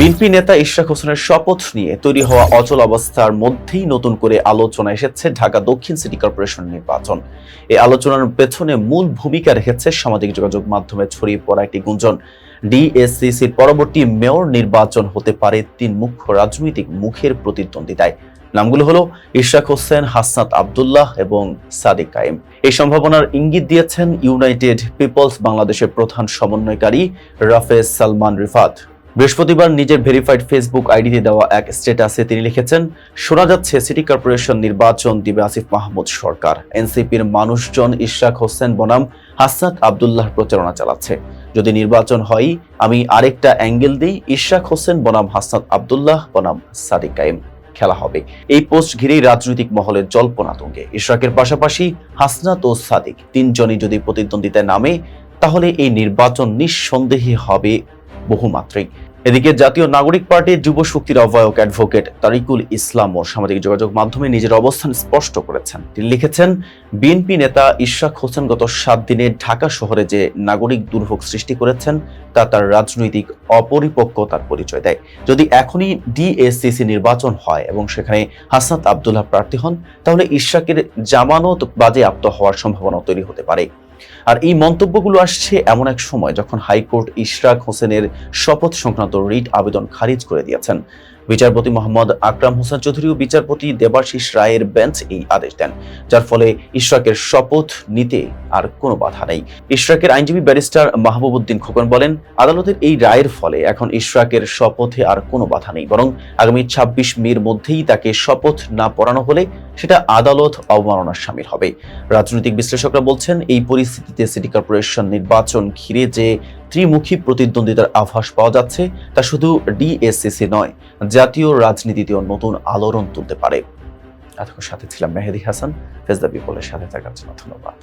BNP নেতা ইশরাক হোসেনের শপথ নিয়ে তৈরি হওয়া অচল অবস্থার মধ্যেই নতুন করে আলোচনা এসেছে ঢাকা দক্ষিণ সিটি কর্পোরেশন নির্বাচন। এই আলোচনার পেছনে মূল ভূমিকা রেখেছে সামাজিক যোগাযোগ মাধ্যমে ছড়িয়ে পড়া একটি গুঞ্জন। ডিএসসিসির পরবর্তী মেয়র নির্বাচন হতে পারে তিন মুখ্য রাজনৈতিক মুখের প্রতিদ্বন্দ্বিতায়। নামগুলো হলো ইশরাক হোসেন, হাসনাত আবদুল্লাহ এবং সাদিক কায়েম। এই সম্ভাবনার ইঙ্গিত দিয়েছেন ইউনাইটেড পিপলস বাংলাদেশের প্রধান সমন্বয়কারী রাফেজ সালমান রিফাত। বৃহস্পতিবার নিজের ভেরিফাইড ফেসবুক আইডিতে দেওয়া এক স্ট্যাটাসে তিনি লিখেছেন, শোনা যাচ্ছে সিটি কর্পোরেশন নির্বাচন দিবে আসিফ মাহমুদ সরকার। এনসিপির মানুষজন ইশরাক হোসেন বনাম, হাসনাত আবদুল্লাহ প্রচারণা চালাচ্ছে। যদি নির্বাচন হয়, আমি আরেকটা অ্যাঙ্গেল দিই, ইশরাক হোসেন বনাম, হাসনাত আবদুল্লাহ বনাম, সাদিক কায়েম। খেলা হবে। এই পোস্ট ঘিরেই রাজনৈতিক মহলের জল্পনা তুঙ্গে। ইশরাকের পাশাপাশি হাসনাত ও সাদিক তিনজনই যদি প্রতিদ্বন্দ্বিতায় নামে, তাহলে এই নির্বাচন নিঃসন্দেহে হবে বহুমাত্রিক। এদিকে জাতীয় নাগরিক পার্টির যুব শক্তির আহ্বায়ক অ্যাডভোকেট তারিকুল ইসলাম ও সামাজিক যোগাযোগ মাধ্যমে নিজের অবস্থান স্পষ্ট করেছেন। তিনি লিখেছেন, বিএনপি নেতা ইশরাক হোসেন গত সাত দিনে ঢাকা শহরে যে নাগরিক দুর্ভোগ সৃষ্টি করেছেন, তা তার রাজনৈতিক অপরিপক্কতার পরিচয় দেয়। যদি এখনই ডিএসসিসি নির্বাচন হয় এবং সেখানে হাসনাত আবদুল্লাহ প্রার্থী হন, তাহলে ইশরাকের জামানত বাজেয়াপ্ত হওয়ার সম্ভাবনা তৈরি হতে পারে। আর এই মন্তব্যগুলো আসছে এমন এক সময় যখন হাইকোর্ট ইশরাক হোসেনের শপথ সংক্রান্ত রিট আবেদন খারিজ করে দিয়েছেন। বিচারপতি মোহাম্মদ আকরাম হোসেন চৌধুরী ও বিচারপতি দেবাশিস রায়ের বেঞ্চ এই আদেশ দেন, যার ফলে ইশরাকের শপথ নিতে আর কোনো বাধা নেই। ইশরাকের আইনজীবী ব্যারিস্টার মাহবুবুদ্দিন খোকন বলেন, আদালতের এই রায়ের ফলে এখন ইশরাকের শপথে আর কোনো বাধা নেই, বরং আগামী ছাব্বিশ মের মধ্যেই তাকে শপথ না পড়ানো হলে সেটা আদালত অবমাননার সামিল হবে। রাজনৈতিক বিশ্লেষকরা বলছেন, এই পরিস্থিতিতে সিটি কর্পোরেশন নির্বাচন ঘিরে যে ত্রিমুখী প্রতিদ্বন্দ্বিতার আভাস পাওয়া যাচ্ছে, তা শুধু ডিএসসিসি নয়, জাতীয় রাজনীতিতেও নতুন আলোড়ন তুলতে পারে। এতক্ষণ সাথে ছিলাম মেহেদি হাসান ফেজদা বিপলের সাথে থাকার জন্য ধন্যবাদ।